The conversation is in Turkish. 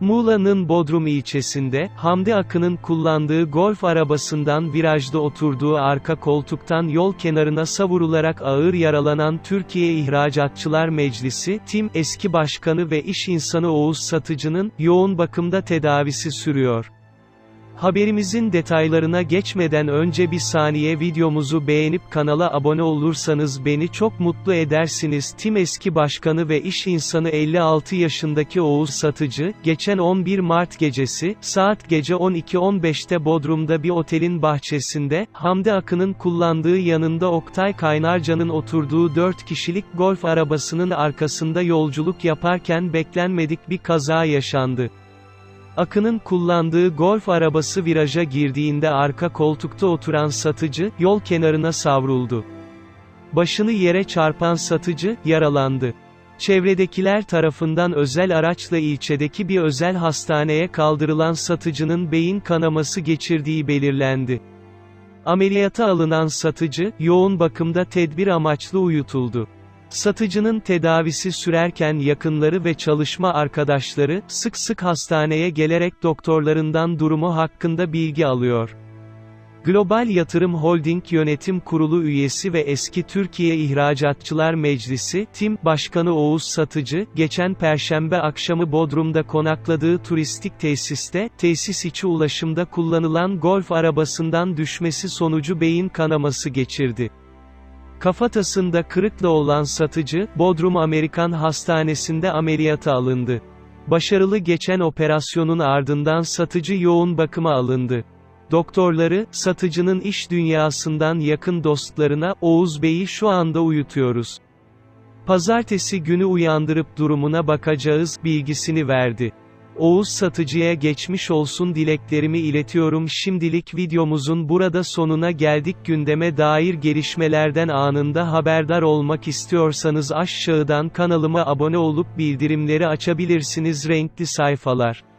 Muğla'nın Bodrum ilçesinde, Hamdi Akın'ın kullandığı golf arabasından virajda oturduğu arka koltuktan yol kenarına savurularak ağır yaralanan Türkiye İhracatçılar Meclisi, TİM, eski başkanı ve iş insanı Oğuz Satıcı'nın, yoğun bakımda tedavisi sürüyor. Haberimizin detaylarına geçmeden önce bir saniye videomuzu beğenip kanala abone olursanız beni çok mutlu edersiniz. Tim eski başkanı ve iş insanı 56 yaşındaki Oğuz Satıcı, geçen 11 Mart gecesi, saat gece 12.15'te Bodrum'da bir otelin bahçesinde, Hamdi Akın'ın kullandığı yanında Oktay Kaynarca'nın oturduğu 4 kişilik golf arabasının arkasında yolculuk yaparken beklenmedik bir kaza yaşandı. Akın'ın kullandığı golf arabası viraja girdiğinde arka koltukta oturan satıcı, yol kenarına savruldu. Başını yere çarpan satıcı, yaralandı. Çevredekiler tarafından özel araçla ilçedeki bir özel hastaneye kaldırılan satıcının beyin kanaması geçirdiği belirlendi. Ameliyata alınan satıcı, yoğun bakımda tedbir amaçlı uyutuldu. Satıcının tedavisi sürerken yakınları ve çalışma arkadaşları, sık sık hastaneye gelerek doktorlarından durumu hakkında bilgi alıyor. Global Yatırım Holding Yönetim Kurulu üyesi ve eski Türkiye İhracatçılar Meclisi, TİM, Başkanı Oğuz Satıcı, geçen Perşembe akşamı Bodrum'da konakladığı turistik tesiste, tesis içi ulaşımda kullanılan golf arabasından düşmesi sonucu beyin kanaması geçirdi. Kafatasında kırıkla olan satıcı, Bodrum Amerikan Hastanesi'nde ameliyata alındı. Başarılı geçen operasyonun ardından satıcı yoğun bakıma alındı. Doktorları, satıcının iş dünyasından yakın dostlarına, Oğuz Bey'i şu anda uyutuyoruz. Pazartesi günü uyandırıp durumuna bakacağız, bilgisini verdi. Oğuz Satıcı'ya geçmiş olsun dileklerimi iletiyorum. Şimdilik videomuzun burada sonuna geldik. Gündeme dair gelişmelerden anında haberdar olmak istiyorsanız aşağıdan kanalıma abone olup bildirimleri açabilirsiniz. Renkli sayfalar.